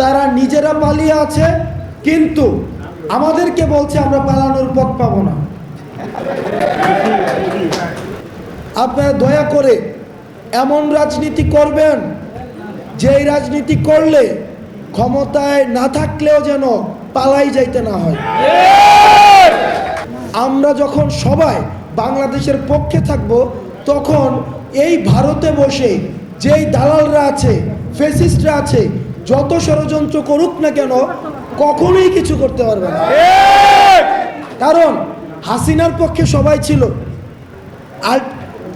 তারা নিজেরা পালিয়ে আছে, কিন্তু আমাদেরকে বলছে আমরা পালানোর পথ পাবো না। আপনারা দয়া করে এমন রাজনীতি করবেন, যেই রাজনীতি করলে ক্ষমতায় না থাকলেও যেন পালাই যাইতে না হয়। আমরা যখন সবাই বাংলাদেশের পক্ষে থাকব, তখন এই ভারতে বসে যেই দালালরা আছে ফেসিস্টরা আছে যত ষড়যন্ত্র করুক না কেন, কখনোই কিছু করতে পারবে না। কারণ হাসিনার পক্ষে সবাই ছিল, আর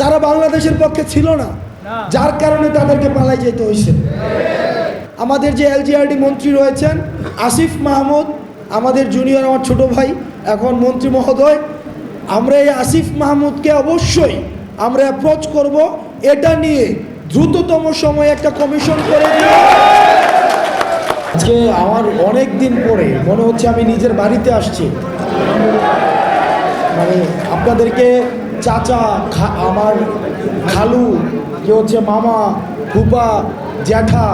তারা বাংলাদেশের পক্ষে ছিল না, যার কারণে তাদেরকে পালাই যেতে হয়েছে। আমাদের যে এলজিআরডি মন্ত্রী রয়েছেন, আসিফ মাহমুদ, আমাদের জুনিয়র আমার ছোট ভাই, এখন মন্ত্রী মহোদয়, আমরা এই আসিফ মাহমুদকে অবশ্যই আমরা অ্যাপ্রোচ করব, এটা নিয়ে দ্রুততম সময়ে একটা কমিশন করে আজকে আমার অনেক দিন পরে মনে হচ্ছে আমি নিজের বাড়িতে আসছি। মানে আপনাদেরকে চাচা আমার খালু, যে হচ্ছে মামা, ফুপা, জ্যাঠা,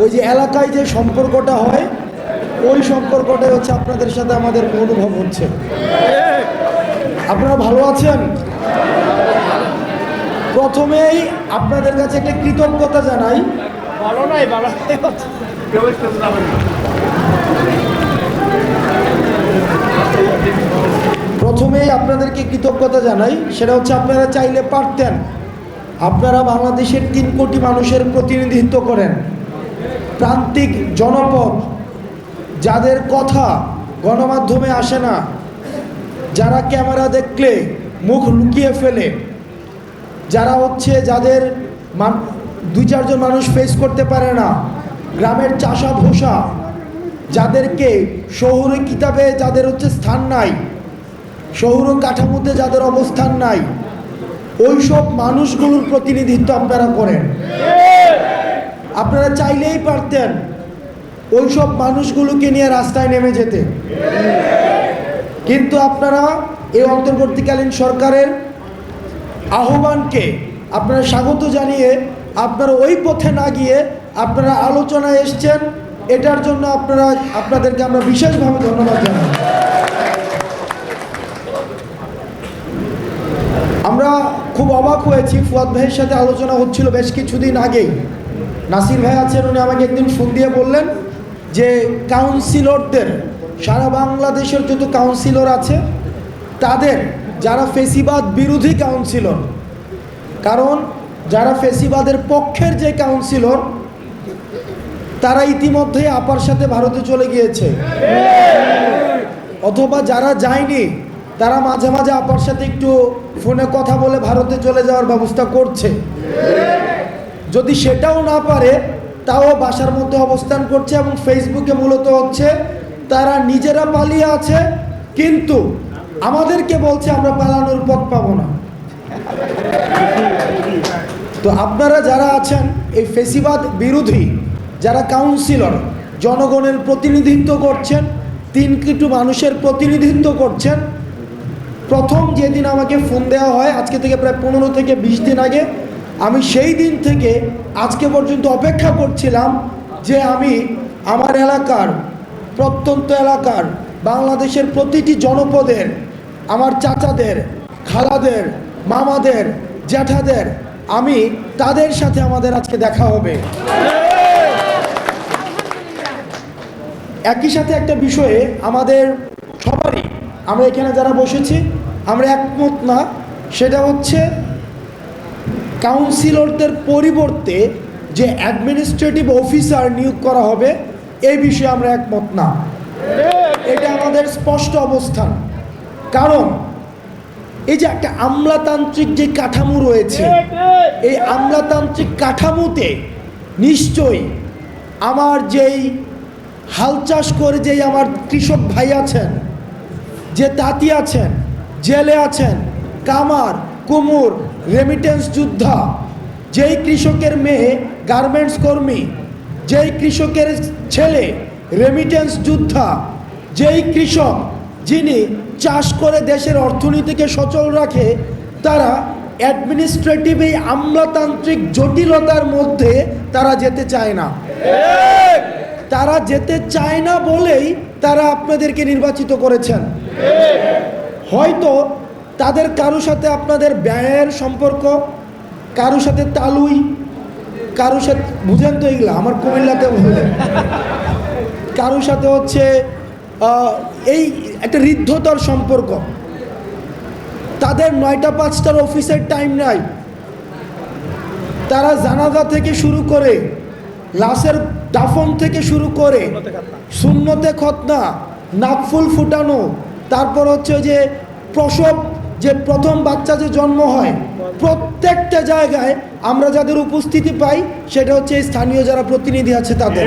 ওই যে এলাকায় যে সম্পর্কটা হয়, ওই সম্পর্কটাই হচ্ছে আপনাদের সাথে আমাদের অনুভব হচ্ছে। আপনারা ভালো আছেন? প্রথমেই আপনাদের কাছে একটা কৃতজ্ঞতা জানাই। ভালো নাই ভালো প্রথমেই আপনাদেরকে কৃতজ্ঞতা জানাই সেটা হচ্ছে আপনারা চাইলে পারতেন। আপনারা বাংলাদেশের তিন কোটি মানুষের প্রতিনিধিত্ব করেন। প্রান্তিক জনপদ যাদের কথা গণমাধ্যমে আসে না যারা ক্যামেরা দেখলে মুখ লুকিয়ে ফেলে যারা হচ্ছে যাদের দুই চারজন মানুষ ফেস করতে পারে না, গ্রামের চাষা ভোষা যাদেরকে শহুরে কিতাবে যাদের হচ্ছে স্থান নাই, শহুর কাঠামোতে যাদের অবস্থান নাই ওই সব মানুষগুলোর প্রতিনিধিত্ব আপনারা করেন। আপনারা চাইলেই পারতেন ওই সব মানুষগুলোকে নিয়ে রাস্তায় নেমে যেতে। কিন্তু আপনারা এই অন্তর্বর্তীকালীন সরকারের আহ্বানকে আপনারা স্বাগত জানিয়ে আপনারা ওই পথে না গিয়ে আপনারা আলোচনায় এসছেন, এটার জন্য আপনারা, আপনাদেরকে আমরা বিশেষভাবে ধন্যবাদ জানাই। আমরা খুব অবাক হয়েছি, ফুয়াদ ভাইয়ের সাথে আলোচনা হচ্ছিল বেশ কিছুদিন আগেই। নাসির ভাই আছেন, উনি আমাকে একদিন ফোন দিয়ে বললেন যে কাউন্সিলরদের সারা বাংলাদেশের যত কাউন্সিলর আছে, তাদের যারা ফেসিবাদ বিরোধী কাউন্সিলর, কারণ যারা ফেসিবাদের পক্ষের যে কাউন্সিলর, তারা ইতিমধ্যেই আপার সাথে ভারতে চলে গিয়েছে। অথবা যারা যায়নি, তারা মাঝে মাঝে আপার সাথে একটু ফোনে কথা বলে ভারতে চলে যাওয়ার ব্যবস্থা করছে। যদি সেটাও না পারে, তাও বাসার মধ্যে অবস্থান করছে এবং ফেসবুকে মূলত হচ্ছে, তারা নিজেরা পালিয়ে আছে, কিন্তু আমাদেরকে বলছে আমরা পালানোর পথ পাবো না। তো আপনারা যারা আছেন, এই ফেসিবাদ বিরোধী, যারা কাউন্সিলর জনগণের প্রতিনিধিত্ব করছেন, তিন কিটু মানুষের প্রতিনিধিত্ব করছেন, প্রথম যেদিন আমাকে ফোন দেওয়া হয়, আজকে থেকে প্রায় পনেরো থেকে বিশ দিন আগে, আমি সেই দিন থেকে আজকে পর্যন্ত অপেক্ষা করছিলাম যে আমি আমার এলাকার, প্রত্যন্ত এলাকার, বাংলাদেশের প্রতিটি জনপদের আমার চাচাদের, খালাদের, মামাদের, জ্যাঠাদের, আমি তাদের সাথে আমাদের আজকে দেখা হবে। একই সাথে একটা বিষয়ে আমাদের সবারই, আমরা এখানে যারা বসেছি, আমরা একমত না, সেটা হচ্ছে কাউন্সিলরদের পরিবর্তে যে অ্যাডমিনিস্ট্রেটিভ অফিসার নিয়োগ করা হবে, এই বিষয়ে আমরা একমত না। এটা আমাদের স্পষ্ট অবস্থান। কারণ এই যে একটা আমলাতান্ত্রিক যে কাঠামো রয়েছে, এই আমলাতান্ত্রিক কাঠামোতে নিশ্চয়ই আমার যেই হাল চাষ করে যেই আমার কৃষক ভাই আছেন, যে তাঁতি আছেন, জেলে আছেন, কামার, কুমুর রেমিটেন্স যোদ্ধা, যেই কৃষকের মেয়ে গার্মেন্টস কর্মী, যেই কৃষকের ছেলে রেমিটেন্স যোদ্ধা, যেই কৃষক যিনি চাষ করে দেশের অর্থনীতিকে সচল রাখে, তারা অ্যাডমিনিস্ট্রেটিভ এই আমলাতান্ত্রিক জটিলতার মধ্যে তারা যেতে চায় না। তারা যেতে চায় না বলেই তারা আপনাদেরকে নির্বাচিত করেছেন। হয়তো তাদের কারও সাথে আপনাদের ব্যয়ের সম্পর্ক, কারও সাথে তালুই, কারও সাথে, বুঝেন তো এগুলা, আমার কুমিল্লাতে বলে কারও সাথে হচ্ছে এই একটা ঋদ্ধতার সম্পর্ক। তাদের নয়টা পাঁচটার অফিসের টাইম নাই। তারা জানাজা থেকে শুরু করে, লাশের দাফন থেকে শুরু করে শূন্যতে খতনা নাকফুল ফুটানো, তারপর হচ্ছে যে প্রসব, যে প্রথম বাচ্চা যে জন্ম হয়, প্রত্যেকটা জায়গায় আমরা যাদের উপস্থিতি পাই, সেটা হচ্ছে স্থানীয় যারা প্রতিনিধি আছে তাদের।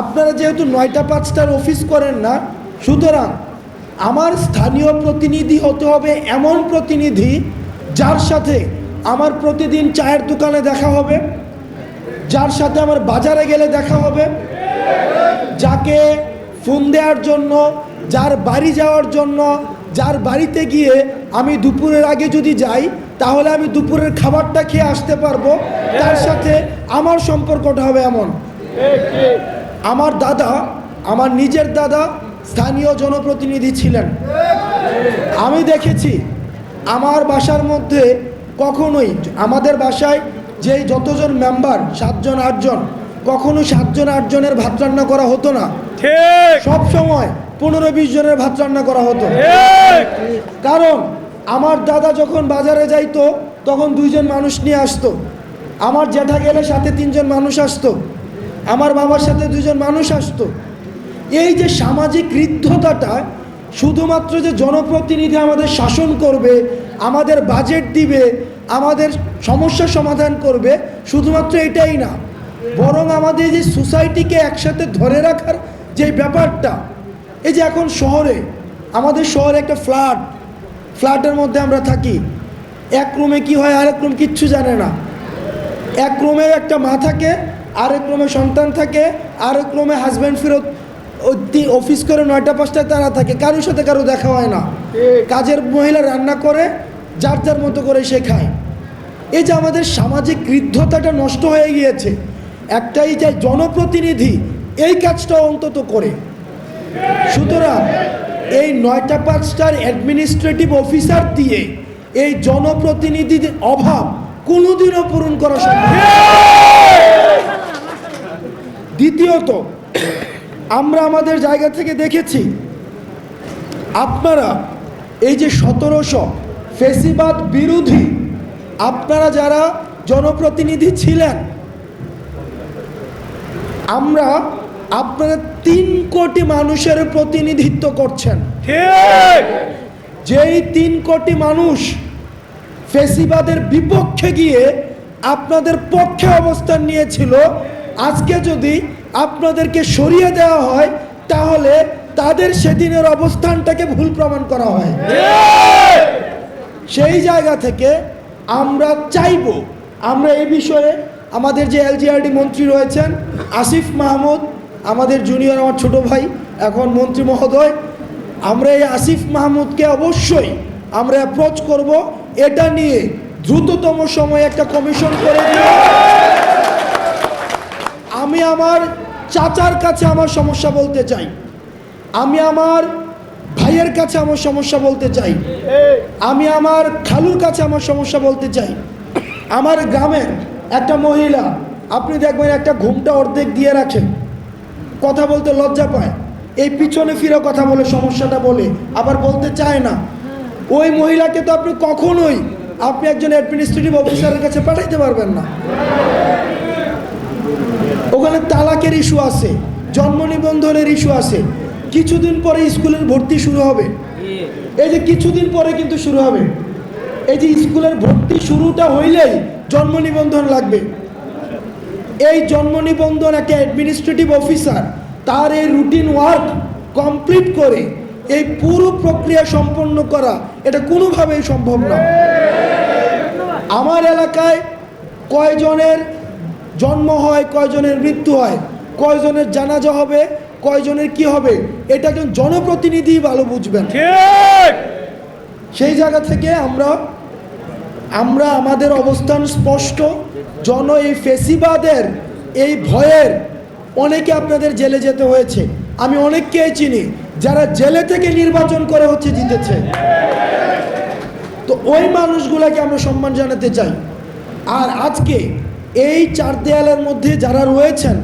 আপনারা যেহেতু নয়টা পাঁচটার অফিস করেন না, সুতরাং আমার স্থানীয় প্রতিনিধি হতে হবে এমন প্রতিনিধি যার সাথে আমার প্রতিদিন চায়ের দোকানে দেখা হবে, যার সাথে আমার বাজারে গেলে দেখা হবে, যাকে ফোন দেওয়ার জন্য, যার বাড়ি যাওয়ার জন্য, যার বাড়িতে গিয়ে আমি দুপুরের আগে যদি যাই, তাহলে আমি দুপুরের খাবারটা খেয়ে আসতে পারব, তার সাথে আমার সম্পর্কটা হবে এমন। আমার দাদা আমার নিজের দাদা স্থানীয় জনপ্রতিনিধি ছিলেন। আমি দেখেছি আমার বাসার মধ্যে কখনোই আমাদের বাসায় যেই যতজন মেম্বার সাতজন আটজন কখনো সাতজন আটজনের ভাত রান্না করা হতো না। সব সময় পনেরো বিশ জনের ভাত রান্না করা হতো। কারণ আমার দাদা যখন বাজারে যাইতো তখন দুইজন মানুষ নিয়ে আসতো। আমার জ্যাঠা গেলে সাথে তিনজন মানুষ আসতো। আমার বাবার সাথে দুজন মানুষ আসতো। এই যে সামাজিক ঋদ্ধতাটা শুধুমাত্র যে জনপ্রতিনিধি আমাদের শাসন করবে, আমাদের বাজেট দিবে, আমাদের সমস্যা সমাধান করবে, শুধুমাত্র এটাই না, বরং আমাদের যে সোসাইটিকে একসাথে ধরে রাখার যে ব্যাপারটা, এই যে এখন শহরে, আমাদের শহরে একটা ফ্ল্যাট ফ্ল্যাটের মধ্যে আমরা থাকি। এক রুমে কি হয়, আরেক রুম কিচ্ছু জানে না। এক রুমে একটা মা থাকে আরেক রুমে সন্তান থাকে আরেক রুমে হাজব্যান্ড ফেরত অফিস করে নয়টা পাঁচটায় তারা থাকে। কারোর সাথে কারও দেখা হয় না। কাজের মহিলা রান্না করে যার যার মতো করে সে খায়। এই যে আমাদের সামাজিক ঋদ্ধতাটা নষ্ট হয়ে গিয়েছে একটাই যে জনপ্রতিনিধি এই কাজটা অন্তত করে। সুতরাং এই নয়টা পাঁচটার অ্যাডমিনিস্ট্রেটিভ অফিসার দিয়ে এই জনপ্রতিনিধিদের অভাব কোনোদিনও পূরণ করা সম্ভব। দ্বিতীয়ত আমরা আমাদের জায়গা থেকে দেখেছি আপনারা এই যে সতেরোশো ফেসিবাদ বিরোধী আপনারা যারা জনপ্রতিনিধি ছিলেন আমরা আপনারা তিন কোটি মানুষের প্রতিনিধিত্ব করছেন। যেই তিন কোটি মানুষ ফেসিবাদের বিপক্ষে গিয়ে আপনাদের পক্ষে অবস্থান নিয়েছিল আজকে যদি আপনাদেরকে সরিয়ে দেওয়া হয়, তাহলে তাদের সেদিনের অবস্থানটাকে ভুল প্রমাণ করা হয়। সেই জায়গা থেকে আমরা চাইব, আমরা এই বিষয়ে আমাদের যে এলজিআরডি মন্ত্রী রয়েছেন, আসিফ মাহমুদ, আমাদের জুনিয়র আমার ছোট ভাই, এখন মন্ত্রী মহোদয়, আমরা এই আসিফ মাহমুদকে অবশ্যই আমরা অ্যাপ্রোচ করব। এটা নিয়ে দ্রুততম সময়ে একটা কমিশন করে আমি আমার চাচার কাছে আমার সমস্যা বলতে চাই। আমি আমার ভাইয়ের কাছে আমার সমস্যা বলতে চাই। আমি আমার খালুর কাছে আমার সমস্যা বলতে চাই। আমার গ্রামের একটা মহিলা, আপনি দেখবেন একটা ঘুমটা অর্ধেক দিয়ে রাখেন। কথা বলতে লজ্জা পায়। এই পিছনে ফিরে কথা বলে, সমস্যাটা বলে, আবার বলতে চায় না। ওই মহিলাকে তো আপনি কখনোই আপনি একজন অ্যাডমিনিস্ট্রেটিভ অফিসারের কাছে পাঠাইতে পারবেন না। ওখানে তালাকের ইস্যু আছে, জন্ম নিবন্ধনের ইস্যু আছে। কিছুদিন পরে স্কুলের ভর্তি শুরু হবে। এই যে কিছুদিন পরে কিন্তু শুরু হবে। এই যে স্কুলের ভর্তি শুরুটা হইলেই জন্ম নিবন্ধন লাগবে। এই জন্ম নিবন্ধন একটা অ্যাডমিনিস্ট্রেটিভ অফিসার তার এই রুটিন ওয়ার্ক কমপ্লিট করে এই পুরো প্রক্রিয়া সম্পন্ন করা, এটা কোনোভাবেই সম্ভব না। আমার এলাকায় কয়জনের জন্ম হয় কয়জনের মৃত্যু হয় কয়জনের জানাজা হবে কয়জনের কি হবে এটা একজন জনপ্রতিনিধি ভালো বুঝবেন। সেই জায়গা থেকে আমরা আমরা আমাদের অবস্থান স্পষ্ট জন এই ফেসিবাদের এই ভয়ের অনেকে আপনাদের জেলে যেতে হয়েছে। আমি অনেককেই চিনি যারা জেলে থেকে নির্বাচন করে হচ্ছে জিতেছে। তো ওই মানুষগুলোকে আমরা সম্মান জানাতে চাই। আর আজকে এই চার দেয়ালের মধ্যে যারা রয়েছেন,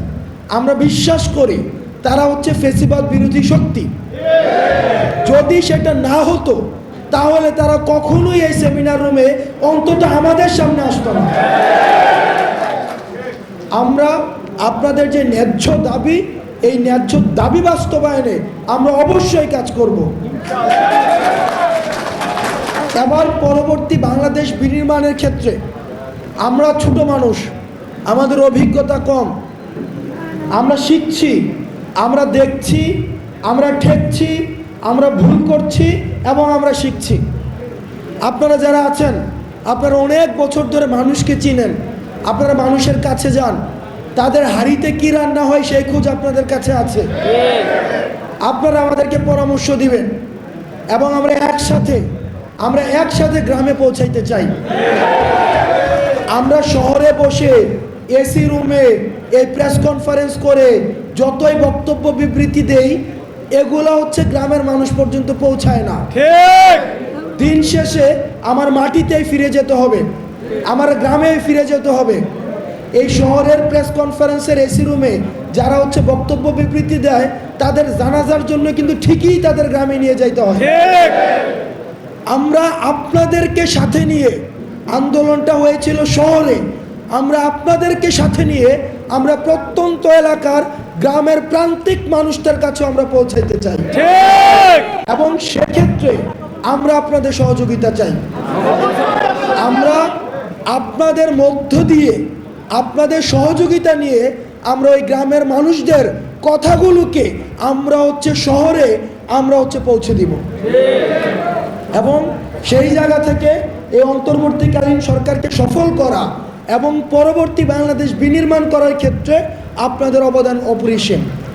আমরা বিশ্বাস করি তারা হচ্ছে ফেসিবাদ বিরোধী শক্তি। যদি সেটা না হতো, তাহলে তারা কখনোই এই সেমিনার রুমে অন্তত আমাদের সামনে আসতো না। আমরা আপনাদের যে ন্যায্য দাবি, এই ন্যায্য দাবি বাস্তবায়নে আমরা অবশ্যই কাজ করব। এবার পরবর্তী বাংলাদেশ বিনির্মাণের ক্ষেত্রে আমরা ছোট মানুষ আমাদের অভিজ্ঞতা কম। আমরা শিখছি, আমরা দেখছি, আমরা ঠেকছি, আমরা ভুল করছি এবং আমরা শিখছি। আপনারা যারা আছেন, আপনারা অনেক বছর ধরে মানুষকে চিনেন, আপনারা মানুষের কাছে যান, তাদের হাড়িতে কী রান্না হয় সেই খোঁজ আপনাদের কাছে আছে। আপনারা আমাদেরকে পরামর্শ দিবেন এবং আমরা একসাথে আমরা একসাথে গ্রামে পৌঁছাইতে চাই। আমরা শহরে বসে এসি রুমে এই প্রেস কনফারেন্স করে যতই বক্তব্য বিবৃতি দেই এগুলো হচ্ছে গ্রামের মানুষ পর্যন্ত পৌঁছায় না। ঠিক। দিন শেষে আমার মাটিতেই ফিরে যেতে হবে। আমার গ্রামে ফিরে যেতে হবে। এই শহরের প্রেস কনফারেন্সের এসি রুমে যারা হচ্ছে বক্তব্য বিবৃতি দেয় তাদের জানাজার জন্য কিন্তু ঠিকই তাদের গ্রামে নিয়ে যাইতে হয়। ঠিক। আমরা আপনাদেরকে সাথে নিয়ে আন্দোলনটা হয়েছিল শহরে। আমরা আপনাদেরকে সাথে নিয়ে আমরা প্রত্যন্ত এলাকার গ্রামের প্রান্তিক মানুষদের কাছে আমরা পৌঁছাইতে চাই। এবং সেক্ষেত্রে আমরা আপনাদের সহযোগিতা চাই। আমরা আপনাদের মধ্য দিয়ে আপনাদের সহযোগিতা নিয়ে আমরা ওই গ্রামের মানুষদের কথাগুলোকে আমরা হচ্ছে শহরে আমরা হচ্ছে পৌঁছে দিব। এবং সেই জায়গা থেকে এই অন্তর্বর্তীকালীন সরকারকে সফল করা এবং পরবর্তী বাংলাদেশ বিনির্মাণ করার ক্ষেত্রে আপনাদের অবদান অপরিসীম।